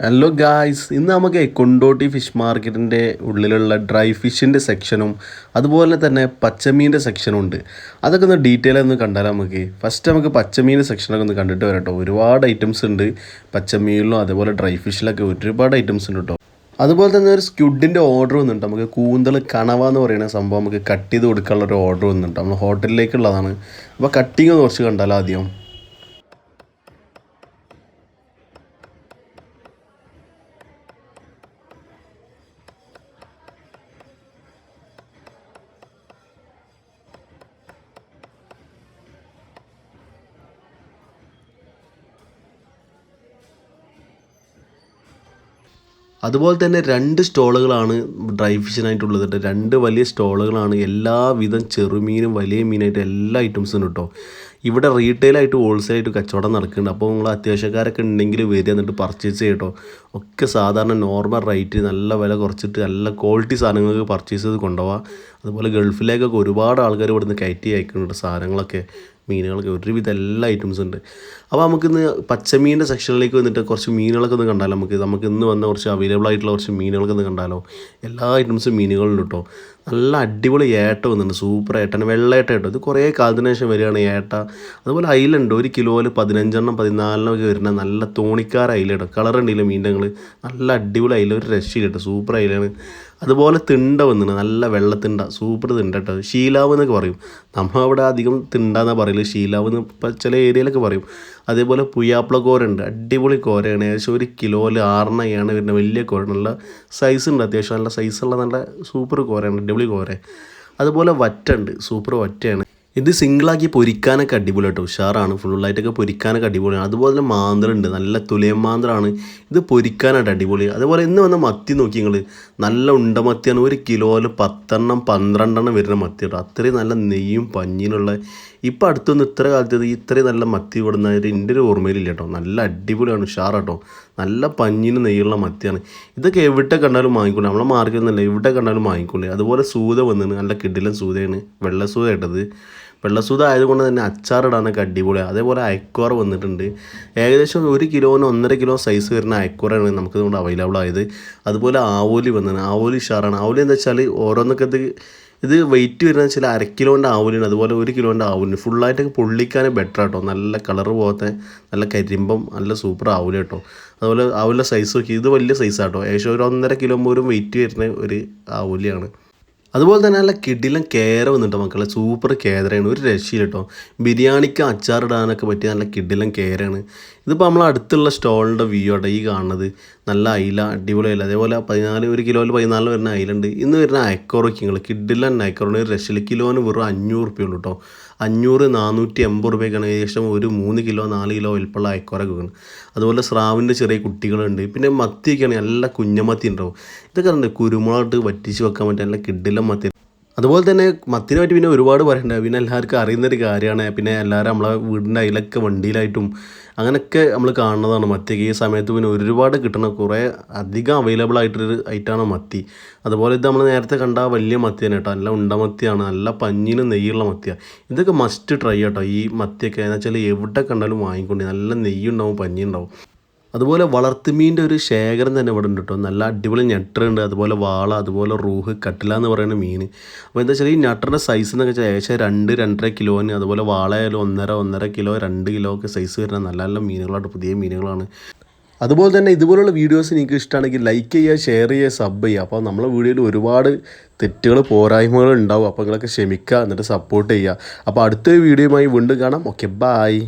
Hello guys ഇന്ന് നമുക്ക് Kondotty fish മാർക്കറ്റിന്റെ ഉള്ളിലുള്ള ഡ്രൈ ഫിഷിന്റെ സെക്ഷനും അതുപോലെ തന്നെ പച്ചമീന്റെ സെക്ഷനും ഉണ്ട്. അതൊക്കെ ഒന്ന് ഡീറ്റെയിൽ ഒന്ന് കണ്ടാൽ നമുക്ക്? ഫസ്റ്റ് നമുക്ക് പച്ചമീന്റെ സെക്ഷനൊക്കെ ഒന്ന് കണ്ടിട്ട് വരട്ടോ ഒരുപാട് ഐറ്റംസ് ഉണ്ട്. പച്ചമീനിലും അതുപോലെ ഡ്രൈ ഫിഷിലൊക്കെ ഒരുപാട് ഐറ്റംസ് ഉണ്ട് കേട്ടോ അതുപോലെ തന്നെ ഒരു സ്ക്യുഡിന്റെ ഓർഡർ വന്നിട്ടുണ്ട്. നമുക്ക് കൂന്തൽ കണവ എന്ന് പറയുന്ന സംഭവം നമുക്ക് കട്ട് ചെയ്ത് കൊടുക്കാനുള്ള ഒരു ഓർഡർ വന്നിട്ടുണ്ട്. നമ്മൾ ഹോട്ടലിലേക്കുള്ളതാണ് അപ്പോൾ കട്ടിങ് കുറച്ച് കണ്ടാലോ ആദ്യം? അതുപോലെ തന്നെ രണ്ട് സ്റ്റോളുകളാണ് ഡ്രൈ ഫിഷിനായിട്ടുള്ളത് കേട്ടോ. രണ്ട് വലിയ സ്റ്റോളുകളാണ്. എല്ലാവിധം ചെറുമീനും വലിയ മീനായിട്ട് എല്ലാ ഐറ്റംസും കേട്ടോ. ഇവിടെ റീറ്റെയിലായിട്ട് ഹോൾസെയിലായിട്ട് കച്ചവടം നടക്കുന്നുണ്ട്. അപ്പോൾ നിങ്ങൾ അത്യാവശ്യക്കാരൊക്കെ ഉണ്ടെങ്കിൽ വരിക എന്നിട്ട് പർച്ചേസ് ചെയ്യട്ടോ ഒക്കെ സാധാരണ നോർമൽ റേറ്റ് നല്ല വില കുറച്ചിട്ട് നല്ല ക്വാളിറ്റി സാധനങ്ങൾക്ക് പർച്ചേസ് ചെയ്ത് കൊണ്ടുപോകാം അതുപോലെ ഗൾഫിലേക്കൊക്കെ ഒരുപാട് ആൾക്കാർ ഇവിടുന്ന് കയറ്റി അയക്കുന്നുണ്ട് സാധനങ്ങളൊക്കെ. മീനുകളൊക്കെ ഒരുവിധ എല്ലാ ഐറ്റംസും ഉണ്ട്. അപ്പോൾ നമുക്കിന്ന് പച്ചമീനിന്റെ സെക്ഷനിലേക്ക് വന്നിട്ട് കുറച്ച് മീനുകളൊക്കെ ഒന്ന് കണ്ടാലോ? നമുക്ക് നമുക്ക് ഇന്ന് വന്ന കുറച്ച് അവൈലബിൾ ആയിട്ടുള്ള കുറച്ച് മീനുകളൊക്കെ ഒന്ന് കണ്ടാലോ? എല്ലാ ഐറ്റംസും മീനുകളുണ്ട് കേട്ടോ. നല്ല അടിപൊളി ഏട്ട വന്നിട്ടുണ്ട്. സൂപ്പർ ഏട്ടാണ് വെള്ളേട്ട കേട്ടോ. ഇത് കുറേ കാലത്തിന് ശേഷം വരികയാണ് ഏട്ട. അതുപോലെ അയിലുണ്ട് ഒരു കിലോയിൽ പതിനഞ്ചെണ്ണം പതിനാലെണ്ണം ഒക്കെ വരുന്ന നല്ല തോണിക്കാർ അയില കളർ ഉണ്ടല്ലോ മീന്റെ നല്ല അടിപൊളി അയില ഒരു രക്ഷയില്ല കേട്ടോ. സൂപ്പർ അയിലാണ്. അതുപോലെ തിണ്ട വന്നിന് നല്ല വെള്ളത്തിണ്ട സൂപ്പർ തിണ്ട കേട്ടോ ശീലാവ് എന്നൊക്കെ പറയും. നമ്മൾ അവിടെ അധികം തിണ്ട തിണ്ടാന്നാണ് പറയൽ. ഷീലാവ് എന്ന് ചില ഏരിയയിലൊക്കെ പറയും. അതേപോലെ പുയ്യാപ്പിള കോരുണ്ട് അടിപൊളി കോരയാണ്. ഏകദേശം ഒരു കിലോയിൽ ആറെണ്ണയാണ് വരുന്ന വലിയ കോര. നല്ല സൈസ് ഉണ്ട് അത്യാവശ്യം. നല്ല സൈസുള്ള നല്ല സൂപ്പർ കോരയാണ്. അടിപൊളി കോര. അതുപോലെ വറ്റുണ്ട് സൂപ്പർ വറ്റയാണ്. ഇത് സിംഗിളാക്കി പൊരിക്കാനൊക്കെ അടിപൊളി കേട്ടോ. ഉഷാറാണ്. ഫുള്ളായിട്ടൊക്കെ പൊരിക്കാനൊക്കെ അടിപൊളിയാണ്. അതുപോലെ തന്നെ മാന്തളുണ്ട് നല്ല തുലയം മാന്ത്രമാണ് ഇത് പൊരിക്കാനായിട്ട് അടിപൊളി. അതുപോലെ ഇന്ന് വന്ന മത്തി നോക്കി നിങ്ങൾ നല്ല ഉണ്ട മത്തിയാണ്. ഒരു കിലോയിൽ പത്തെണ്ണം പന്ത്രണ്ടെണ്ണം വരുന്ന മത്തി കേട്ടോ. അത്രയും നല്ല നെയ്യും പഞ്ഞിനുള്ള. ഇപ്പം അടുത്തൊന്നും ഇത്ര കാലത്ത് ഇത്രയും നല്ല മത്തി വിടുന്ന എന്റെ ഒരു ഓർമ്മയിലില്ല കേട്ടോ. നല്ല അടിപൊളിയാണ്. ഉഷാർ കേട്ടോ. നല്ല പഞ്ഞിന് നെയ്യുള്ള മത്തിയാണ്. ഇതൊക്കെ എവിടെ കണ്ടാലും വാങ്ങിക്കൊണ്ട് നമ്മളെ മാർക്കറ്റിൽ നിന്നല്ല എവിടെ കണ്ടാലും വാങ്ങിക്കൊണ്ട് അതുപോലെ സൂത വന്നിന്. നല്ല കിഡിലും സൂതയാണ്. വെള്ള സൂത ഇട്ടത് വെള്ളസൂത ആയതുകൊണ്ട് തന്നെ അച്ചാറിടാനൊക്കെ അടിപൊളിയാണ് അതേപോലെ അയക്കുവാറ് വന്നിട്ടുണ്ട്. ഏകദേശം ഒരു കിലോന് ഒന്നര കിലോ സൈസ് വരുന്ന അയക്കോറയാണ് നമുക്ക് ഇതുകൊണ്ട് അവൈലബിൾ ആയത്. അതുപോലെ ആവോലി വന്നതാണ് ആവോലി ഷാറാണ് ആവോലി എന്താ വെച്ചാൽ ഓരോന്നൊക്കെ ഇത് ഇത് വെയിറ്റ് വരുന്നത് വെച്ചാൽ അര കിലോന്റെ ആവലിന് അതുപോലെ ഒരു കിലോന്റെ ആവലിന് ഫുള്ളായിട്ടൊക്കെ പൊള്ളിക്കാൻ ബെറ്റർ കേട്ടോ നല്ല കളർ പോകാത്ത നല്ല കരിമ്പം നല്ല സൂപ്പർ ആവൽ കേട്ടോ അതുപോലെ ആവുലിന്റെ സൈസ് നോക്കി. ഇത് വലിയ സൈസാട്ടോ ഏകദേശം ഒരു ഒന്നര കിലോ പോലും വെയിറ്റ് വരുന്ന ഒരു ആവലിയാണ്. അതുപോലെ തന്നെ നല്ല കിടിലം കേര വന്നിട്ട് മക്കളെ. സൂപ്പർ കേരയാണ്. ഒരു രക്ഷയില്ല കേട്ടോ ബിരിയാണിക്ക് അച്ചാറിടാനൊക്കെ പറ്റിയ നല്ല കിടിലം കേരയാണ്. ഇതിപ്പോൾ നമ്മൾ അടുത്തുള്ള സ്റ്റോളിന്റെ വ്യൂ ആട്ടെ ഈ കാണുന്നത്. നല്ല അയില അടിപൊളി അയില. അതേപോലെ പതിനാല് ഒരു കിലോയിൽ പതിനാല് വരുന്ന അയിലുണ്ട് ഇന്ന് വരുന്ന അയക്കോറൊക്കെ നിങ്ങൾ. കിഡിലൻ അയക്കോറാണ് ഒരു ലക്ഷ കിലോന് വെറും അഞ്ഞൂറ് റുപ്യ ഉള്ളൂ കേട്ടോ അഞ്ഞൂറ് നാനൂറ്റി എൺപത് റുപ്യക്കാണ് ഏകദേശം ഒരു മൂന്ന് കിലോ നാല് കിലോ വലിപ്പമുള്ള അയക്കോറൊക്കെ വെക്കുന്നത് അതുപോലെ സ്രാവിന്റെ ചെറിയ കുട്ടികളുണ്ട്. പിന്നെ മത്തിയൊക്കെയാണ് നല്ല കുഞ്ഞമത്തി ഉണ്ടാവും. ഇതൊക്കെ ഉണ്ട് കുരുമുളക് വറ്റിച്ച് വെക്കാൻ പറ്റിയ നല്ല കിഡിലെ മത്തി. അതുപോലെ തന്നെ മത്തിനെ പറ്റി പിന്നെ ഒരുപാട് പറയണ്ട. പിന്നെ എല്ലാവർക്കും അറിയുന്നൊരു കാര്യമാണ്. പിന്നെ എല്ലാവരും നമ്മളെ വീടിന്റെ അതിലൊക്കെ വണ്ടിയിലായിട്ടും അങ്ങനെയൊക്കെ നമ്മൾ കാണുന്നതാണ് മത്തിയൊക്കെ ഈ സമയത്ത് പിന്നെ ഒരുപാട് കിട്ടണ. കുറേ അധികം അവൈലബിൾ ആയിട്ടൊരു ഐറ്റമാണ് മത്തി. അതുപോലെ ഇത് നമ്മൾ നേരത്തെ കണ്ട വലിയ മത്തി തന്നെ കേട്ടോ. നല്ല ഉണ്ടമത്തിയാണ് നല്ല പഞ്ഞിന് നെയ്യുള്ള മത്തിയാണ് ഇതൊക്കെ മസ്റ്റ് ട്രൈ കേട്ടോ. ഈ മത്തിയൊക്കെ. എന്ന് വെച്ചാൽ എവിടെ കണ്ടാലും വാങ്ങിക്കൊണ്ട്. നല്ല നെയ്യുണ്ടാവും പഞ്ഞി ഉണ്ടാവും അതുപോലെ വളർത്തുമീന്റെ ഒരു ശേഖരം തന്നെ ഇവിടെ ഉണ്ട് കേട്ടോ. നല്ല അടിപൊളി ഞെട്ടറുണ്ട് അതുപോലെ വാള അതുപോലെ റൂഹ് കട്ടില എന്ന് പറയുന്ന മീൻ. അപ്പോൾ എന്താ വെച്ചാൽ ഈ ഞട്ടറിന്റെ സൈസ് എന്നൊക്കെ വെച്ചാൽ ഏകദേശം രണ്ട് രണ്ടര കിലോന് അതുപോലെ വാളയായാലും ഒന്നര ഒന്നര കിലോ രണ്ട് കിലോ ഒക്കെ സൈസ് വരുന്ന നല്ല നല്ല മീനുകളാണ്. പുതിയ മീനുകളാണ്. അതുപോലെ തന്നെ ഇതുപോലുള്ള വീഡിയോസ് നിങ്ങൾക്ക് ഇഷ്ടമാണെങ്കിൽ ലൈക്ക് ചെയ്യുക ഷെയർ ചെയ്യുക സബ് ചെയ്യുക. അപ്പോൾ നമ്മളെ വീഡിയോയിൽ ഒരുപാട് തെറ്റുകൾ പോരായ്മകൾ ഉണ്ടാവും. അപ്പോൾ നിങ്ങളൊക്കെ ക്ഷമിക്കുക എന്നിട്ട് സപ്പോർട്ട് ചെയ്യുക. അപ്പോൾ അടുത്തൊരു വീഡിയോയുമായി വീണ്ടും കാണാം. Okay bye